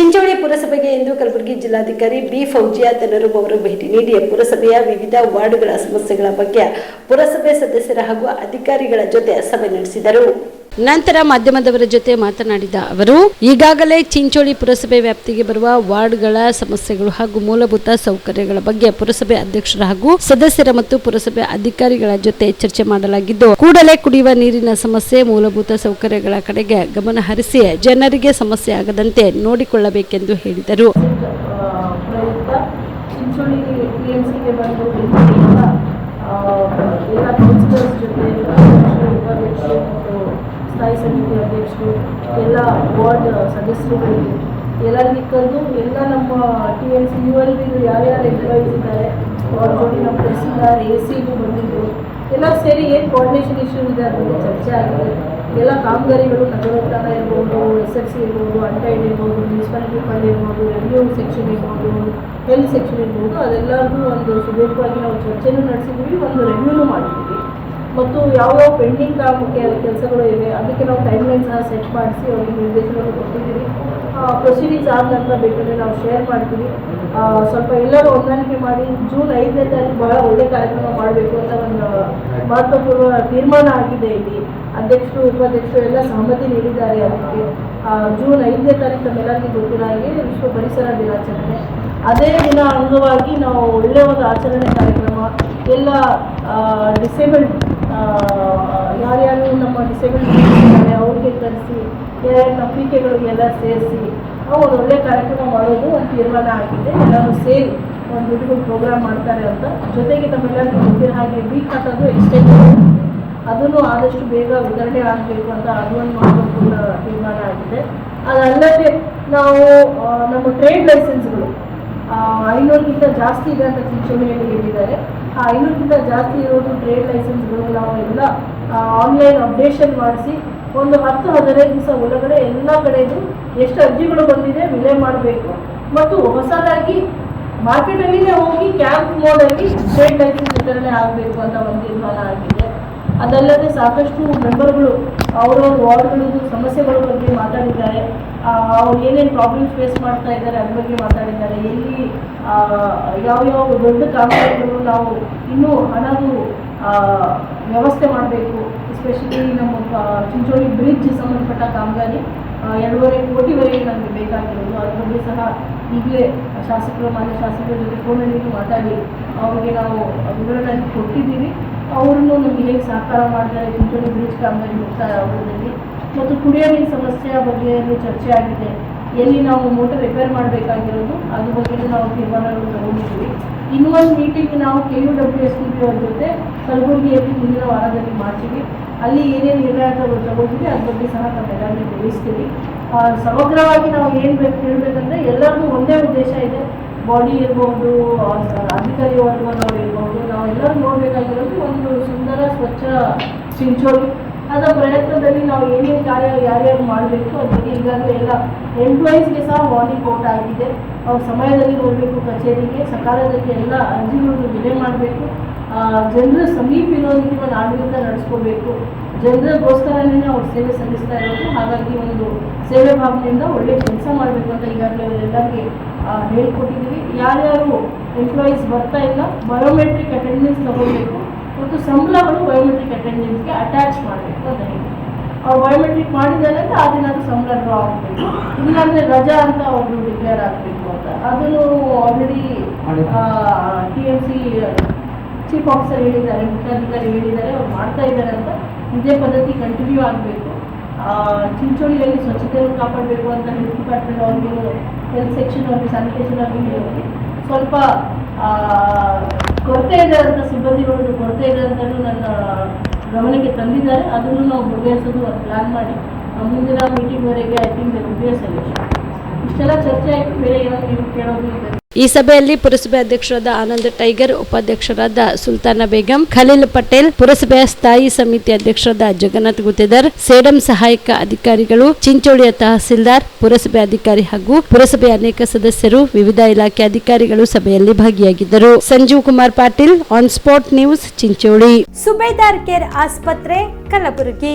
ಚಿಂಚೋಳಿ ಪುರಸಭೆಗೆ ಇಂದು ಕಲಬುರಗಿ ಜಿಲ್ಲಾಧಿಕಾರಿ ಬಿ ಫೌಜಿಯಾ ತನರು ಅವರು ಭೇಟಿ ನೀಡಿ ಪುರಸಭೆಯ ವಿವಿಧ ವಾರ್ಡ್ಗಳ ಸಮಸ್ಯೆಗಳ ಬಗ್ಗೆ ಪುರಸಭೆ ಸದಸ್ಯರ ಹಾಗೂ ಅಧಿಕಾರಿಗಳ ಜೊತೆ ಸಭೆ ನಡೆಸಿದರು. ನಂತರ ಮಾಧ್ಯಮದವರ ಜೊತೆ ಮಾತನಾಡಿದ ಅವರು, ಈಗಾಗಲೇ ಚಿಂಚೋಳಿ ಪುರಸಭೆ ವ್ಯಾಪ್ತಿಗೆ ಬರುವ ವಾರ್ಡ್ಗಳ ಸಮಸ್ಯೆಗಳು ಹಾಗೂ ಮೂಲಭೂತ ಸೌಕರ್ಯಗಳ ಬಗ್ಗೆ ಪುರಸಭೆ ಅಧ್ಯಕ್ಷರ ಹಾಗೂ ಸದಸ್ಯರ ಮತ್ತು ಪುರಸಭೆ ಅಧಿಕಾರಿಗಳ ಜೊತೆ ಚರ್ಚೆ ಮಾಡಲಾಗಿದ್ದು, ಕೂಡಲೇ ಕುಡಿಯುವ ನೀರಿನ ಸಮಸ್ಯೆ, ಮೂಲಭೂತ ಸೌಕರ್ಯಗಳ ಕಡೆಗೆ ಗಮನ ಹರಿಸಿ ಜನರಿಗೆ ಸಮಸ್ಯೆ ಆಗದಂತೆ ನೋಡಿಕೊಳ್ಳಬೇಕೆಂದು ಹೇಳಿದರು. ಸ್ಥಾಯಿ ಸಮಿತಿ ಅಧ್ಯಕ್ಷರು, ಎಲ್ಲ ವಾರ್ಡ್ ಸದಸ್ಯರುಗಳಿಗೆ ಎಲ್ಲರಿಗೆ ಕರೆದು ಎಲ್ಲ ನಮ್ಮ T L C U L ಬಿದು ಯಾರ್ಯಾರು ಎಂಪ್ಲಾಯೀಸ್ ಇದ್ದಾರೆ, ಅವ್ರ ಜೊತೆ ನಮ್ಮ ತಹಸೀಲ್ದಾರ್ ಎ ಸಿಗೂ ಬಂದಿದ್ದರು ಎಲ್ಲ ಸೇರಿ ಏನು ಕೋಆರ್ಡಿನೇಷನ್ ಇಶ್ಯೂ ಇದೆ ಅದ್ರ ಚರ್ಚೆ ಆಗಿದೆ. ಎಲ್ಲ ಕಾಮಗಾರಿಗಳು ನಗರೋತ್ಥಾನ ಇರ್ಬೋದು ಎಸ್ ಎಫ್ ಸಿ ಇರ್ಬೋದು ಅಂಟೈಡ್ ಇರ್ಬೋದು ಮುನ್ಸಿಪಾಲಿಟಿ ಫಂಡ್ ಇರ್ಬೋದು ರೆವಿನ್ಯೂ ಸೆಕ್ಷನ್ ಇರ್ಬೋದು ಹೆಲ್ತ್ ಸೆಕ್ಷನ್ ಇರ್ಬೋದು ಅದೆಲ್ಲರಿಗೂ ಒಂದು ಸುದೀರ್ಘವಾಗಿ ನಾವು ಚರ್ಚೆನೂ ನಡೆಸಿದ್ವಿ ಒಂದು ಮತ್ತು ಯಾವ್ಯಾವ ಪೆಂಡಿಂಗ್ ಕಾಮಕ್ಕೆ ಕೆಲಸಗಳು ಇವೆ, ಅದಕ್ಕೆ ನಾವು ಟೈಮ್ಲೈನ್ ಸಹ ಸೆಟ್ ಮಾಡಿಸಿ ಅವರಿಗೆ ನಿರ್ದೇಶನವನ್ನು ಕೊಟ್ಟಿದ್ದೀವಿ ಪ್ರೊಸೀಡಿಂಗ್ಸ್ ಆದ ನಂತರ ಬೇಕಾದರೆ ನಾವು ಶೇರ್ ಮಾಡ್ತೀವಿ. ಸ್ವಲ್ಪ ಎಲ್ಲರೂ ಹೊಂದಾಣಿಕೆ ಮಾಡಿ ಜೂನ್ ಐದನೇ ತಾರೀಕು ಬಹಳ ಒಳ್ಳೆ ಕಾರ್ಯಕ್ರಮ ಮಾಡಬೇಕು ಅಂತ ಒಂದು ಮಹತ್ವಪೂರ್ವ ತೀರ್ಮಾನ ಆಗಿದೆ ಇಲ್ಲಿ. ಅಧ್ಯಕ್ಷರು, ಉಪಾಧ್ಯಕ್ಷರು ಎಲ್ಲ ಸಹಮತಿ ನೀಡಿದ್ದಾರೆ ಅದಕ್ಕೆ. ಜೂನ್ ಐದನೇ ತಾರೀಕು ನಮ್ಮೆಲ್ಲರಿಗೂ ಗೊತ್ತಿರೋ ಹಾಗೆ ವಿಶ್ವ ಪರಿಸರ ದಿನಾಚರಣೆ. ಅದೇ ದಿನ ಅಂಗವಾಗಿ ನಾವು ಒಳ್ಳೆಯ ಒಂದು ಆಚರಣೆ ಕಾರ್ಯಕ್ರಮ, ಎಲ್ಲ ಡಿಸೇಬಲ್ಡ್ ಯಾರ್ಯಾರು ನಮ್ಮ ಡಿಸೇಬಲ್ಡ್ ಅವ್ರಿಗೆ ಕರೆಸಿ ಯಾರ್ಯಾರು ನಂಬಿಕೆಗಳಿಗೆಲ್ಲ ಸೇರಿಸಿ ಒಂದು ಒಳ್ಳೆ ಕಾರ್ಯಕ್ರಮ ಮಾಡೋದು ಒಂದು ತೀರ್ಮಾನ ಆಗಿದೆ. ಎಲ್ಲರೂ ಸೇರಿ ಒಂದು ಬ್ಯೂಟಿಫುಲ್ ಪ್ರೋಗ್ರಾಮ್ ಮಾಡ್ತಾರೆ ಅಂತ. ಜೊತೆಗೆ ತಮ್ಮೆಲ್ಲರಿಗೂ ಗೊತ್ತಿರೋ ಹಾಗೆ ವೀಕ್ ಹಾಕೋದು ಎಕ್ಸ್ಟೆಂಡ್ ಅದನ್ನು ಆದಷ್ಟು ಬೇಗ ವಿತರಣೆ ಆಗಬೇಕು ಅಂತ ಅದು ಒಂದು ತೀರ್ಮಾನ ಆಗಿದೆ. ಅದಲ್ಲದೆ ನಾವು ನಮ್ಮ ಟ್ರೇಡ್ ಲೈಸೆನ್ಸ್ಗಳು ಐನೂರಿಗಿಂತ ಜಾಸ್ತಿ ಇದೆ ಅಂತ ಸೂಚನೆಯಲ್ಲಿ ಹೇಳಿದ್ದಾರೆ. ಆ ಐನೂರಿಗಿಂತ ಜಾಸ್ತಿ ಇರೋದು ಟ್ರೇಡ್ ಲೈಸೆನ್ಸ್ಗಳು ನಾವು ಎಲ್ಲ ಆನ್ಲೈನ್ ಅಪ್ಡೇಷನ್ ಮಾಡಿಸಿ ಒಂದು ಹತ್ತು, ಹದಿನೈದು ದಿವಸ ಒಳಗಡೆ ಎಲ್ಲ ಕಡೆದು ಎಷ್ಟು ಅರ್ಜಿಗಳು ಬಂದಿದೆ ವಿಲೆ ಮಾಡಬೇಕು. ಮತ್ತು ಹೊಸದಾಗಿ ಮಾರ್ಕೆಟಲ್ಲಿನೇ ಹೋಗಿ ಕ್ಯಾಂಪ್ ಮೋಡಲ್ಲಿ ಟ್ರೇಡ್ ಲೈಸೆನ್ಸ್ ವಿತರಣೆ ಆಗಬೇಕು ಅಂತ ಒಂದು ತೀರ್ಮಾನ ಆಗಿದೆ. ಅದಲ್ಲದೆ ಸಾಕಷ್ಟು ಮೆಂಬರ್ಗಳು ಅವರವ್ರ ವಾರ್ಡ್ಗಳದ್ದು ಸಮಸ್ಯೆಗಳ ಬಗ್ಗೆ ಮಾತಾಡಿದ್ದಾರೆ. ಅವ್ರು ಏನೇನು ಪ್ರಾಬ್ಲಮ್ಸ್ ಫೇಸ್ ಮಾಡ್ತಾ ಇದ್ದಾರೆ ಅದ್ರ ಬಗ್ಗೆ ಮಾತಾಡಿದ್ದಾರೆ. ಎಲ್ಲಿ ಯಾವ ಯಾವ ದೊಡ್ಡ ಕಾಮಗಾರಿಗಳು ನಾವು ಇನ್ನೂ ಹಣದು ವ್ಯವಸ್ಥೆ ಮಾಡಬೇಕು ಎಸ್ಪೆಷಲಿ ನಮ್ಮ ಚಿಂಚೋಳಿ ಬ್ರಿಡ್ಜ್ ಸಂಬಂಧಪಟ್ಟ ಕಾಮಗಾರಿ ಎರಡೂವರೆ ಕೋಟಿವರೆಗೆ ನಮಗೆ ಬೇಕಾಗಿರೋದು. ಅದ್ರ ಬಗ್ಗೆ ಸಹ ಈಗಲೇ ಶಾಸಕರು, ಮಾನ್ಯ ಶಾಸಕರ ಜೊತೆ ಫೋನಲ್ಲಿ ಮಾತಾಡಿ, ಅವ್ರಿಗೆ ನಾವು ವಿವರಣೆ ಕೊಟ್ಟಿದ್ದೀವಿ. ಅವ್ರನ್ನು ನಮಗೆ ಹೇಗೆ ಸಹಕಾರ ಮಾಡ್ತಾರೆ ಚಿಂಚೋಳಿ ಬ್ರಿಡ್ಜ್ ಕಾಮಗಾರಿ ಮುಕ್ತಾಯ ಆಗೋದ್ರಲ್ಲಿ ಮತ್ತು ಕುಡಿಯೋ ನೀರು ಸಮಸ್ಯೆಯ ಬಗ್ಗೆ ಚರ್ಚೆ ಆಗಿದೆ. ಎಲ್ಲಿ ನಾವು ಮೋಟರ್ ರಿಪೇರ್ ಮಾಡಬೇಕಾಗಿರೋದು, ಅದ್ರ ಬಗ್ಗೆ ನಾವು ತೀರ್ಮಾನಗಳು ತಗೊಂಡಿದ್ದೀವಿ. ಇನ್ನೊಂದು ಮೀಟಿಂಗ್ ನಾವು K U W S P ಅವ್ರ ಜೊತೆ ಕಲಬುರಗಿಯಲ್ಲಿ ಮುಂದಿನ ವಾರದಲ್ಲಿ ಮಾಡ್ತೀವಿ. ಅಲ್ಲಿ ಏನೇನು ನಿರ್ಣಯಗಳು ತಗೊಂಡಿದ್ವಿ ಅದ್ರ ಬಗ್ಗೆ ಸಹ ನಾವೆಲ್ಲರಿಗೂ ತಿಳಿಸ್ತೀವಿ. ಸಮಗ್ರವಾಗಿ ನಾವು ಏನು ಬೇಕು ಹೇಳಬೇಕಂದ್ರೆ ಎಲ್ಲರಿಗೂ ಒಂದೇ ಉದ್ದೇಶ ಇದೆ. ಬಾಡಿ ಇರ್ಬೋದು ಅಧಿಕಾರಿ ವರ್ಗದವ್ರು ಇರ್ಬೋದು, ನಾವೆಲ್ಲರೂ ನೋಡಬೇಕಾಗಿರೋದು ಒಂದು ಸುಂದರ ಸ್ವಚ್ಛ ಚಿಂಚೋಳಿ. ಅದರ ಪ್ರಯತ್ನದಲ್ಲಿ ನಾವು ಏನೇನು ಕಾರ್ಯ ಯಾರ್ಯಾರು ಮಾಡಬೇಕು ಅದ್ರ ಬಗ್ಗೆ ಈಗಾಗಲೇ ಎಲ್ಲ ಎಂಪ್ಲಾಯೀಸ್ಗೆ ಸಹ ವಾರ್ನಿಂಗ್ ಕೊಟ್ಟ ಆಗಿದೆ ಅವ್ರು ಸಮಯದಲ್ಲಿ ಹೋಗಬೇಕು ಕಚೇರಿಗೆ. ಸಕಾಲದಲ್ಲಿ ಎಲ್ಲ ಅರ್ಜಿಗಳನ್ನು ವಿಲೆ ಮಾಡಬೇಕು. ಜನರ ಸಮೀಪ ಇರೋದಕ್ಕೆ ಒಂದು ಆಡಳಿತ ನಡೆಸ್ಕೋಬೇಕು. ಜನರಿಗೋಸ್ಕರನೇ ಅವ್ರು ಸೇವೆ ಸಲ್ಲಿಸ್ತಾ ಇರೋದು. ಹಾಗಾಗಿ ಒಂದು ಸೇವೆ ಭಾವನೆಯಿಂದ ಒಳ್ಳೆ ಕೆಲಸ ಮಾಡಬೇಕು ಅಂತ ಈಗಾಗಲೇ ಅವರೆಲ್ಲರಿಗೆ ಹೇಳ್ಕೊಟ್ಟಿದ್ದೀವಿ. ಯಾರ್ಯಾರು ಎಂಪ್ಲಾಯೀಸ್ ಬರ್ತಾ ಇಲ್ಲ ಬಯೋಮೆಟ್ರಿಕ್ ಅಟೆಂಡೆನ್ಸ್ ತಗೋಬೇಕು ಮತ್ತು ಸಂಬಳಗಳು ಬಯೋಮೆಟ್ರಿಕ್ ಅಟೆಂಡೆನ್ಸ್ಗೆ ಅಟ್ಯಾಚ್ ಮಾಡಬೇಕು ಅಂತ ಹೇಳಿ ಅವ್ರು ಬಯೋಮೆಟ್ರಿಕ್ ಮಾಡಿದ್ದಾರೆ ಅಂತ ಆ ದಿನ ಅದು ಸಂಬಳ ಡ್ರಾ ಆಗಬೇಕು. ಇಲ್ಲಾಂದ್ರೆ ರಜಾ ಅಂತ ಅವರು ಡಿಕ್ಲೇರ್ ಆಗಬೇಕು ಅಂತ. ಅದನ್ನು already T M C chief officer ಹೇಳಿದ್ದಾರೆ ಮುಖ್ಯಾಧಿಕಾರಿ ಹೇಳಿದ್ದಾರೆ ಅವ್ರು ಮಾಡ್ತಾ ಇದ್ದಾರೆ ಅಂತ ಇದೇ ಪದ್ಧತಿ ಕಂಟಿನ್ಯೂ ಆಗಬೇಕು. ಚಿಂಚೋಳಿಯಲ್ಲಿ ಸ್ವಚ್ಛತೆಯನ್ನು ಕಾಪಾಡಬೇಕು ಅಂತ ಹೆಲ್ತ್ ಡಿಪಾರ್ಟ್ಮೆಂಟ್ ಅವ್ರಿಗೆ ಹೆಲ್ತ್ ಸೆಕ್ಷನ್ ಅವ್ರಿಗೆ ಸ್ಯಾನಿಟೇಷನ್ ಅವ್ರಿಗೆ ಸ್ವಲ್ಪ ಕೊರತೆ ಅಂತ ಸಿಬ್ಬಂದಿಗಳದ್ದು ಕೊರತೆ ಇದೆ ಅಂತಲೂ ನನ್ನ ಗಮನಕ್ಕೆ ತಂದಿದ್ದಾರೆ. ಅದನ್ನು ನಾವು ಬಗೆಹರಿಸೋದು ಒಂದು ಪ್ಲ್ಯಾನ್ ಮಾಡಿ. ಮುಂದಿನ ಮೀಟಿಂಗ್ವರೆಗೆ ಐ ಥಿಂಕ್ ಸೊಲ್ಯೂಷನ್ ಇಷ್ಟೆಲ್ಲ ಚರ್ಚೆ ಆಯಿತು. ಬೇರೆ ಏನಾದರೂ ನೀವು ಕೇಳೋದು ಈ ಸಭೆಯಲ್ಲಿ ಪುರಸಭೆ ಅಧ್ಯಕ್ಷರಾದ ಆನಂದ್ ಟೈಗರ್, ಉಪಾಧ್ಯಕ್ಷರಾದ ಸುಲ್ತಾನ ಬೇಗಂ, ಖಲೀಲ್ ಪಟೇಲ್ ಪುರಸಭೆಯ ಸ್ಥಾಯಿ ಸಮಿತಿ ಅಧ್ಯಕ್ಷರಾದ ಜಗನ್ನಾಥ್ ಗುತ್ತೇದಾರ್, ಸೇಡಂ ಸಹಾಯಕ ಅಧಿಕಾರಿಗಳು, ಚಿಂಚೋಳಿಯ ತಹಸೀಲ್ದಾರ್, ಪುರಸಭೆ ಅಧಿಕಾರಿ ಹಾಗೂ ಪುರಸಭೆಯ ಅನೇಕ ಸದಸ್ಯರು, ವಿವಿಧ ಇಲಾಖೆ ಅಧಿಕಾರಿಗಳು ಸಭೆಯಲ್ಲಿ ಭಾಗಿಯಾಗಿದ್ದರು. Sanjeev Kumar Patil, on spot news, Chincholi. Subedar care ಆಸ್ಪತ್ರೆ, ಕಲಬುರಗಿ.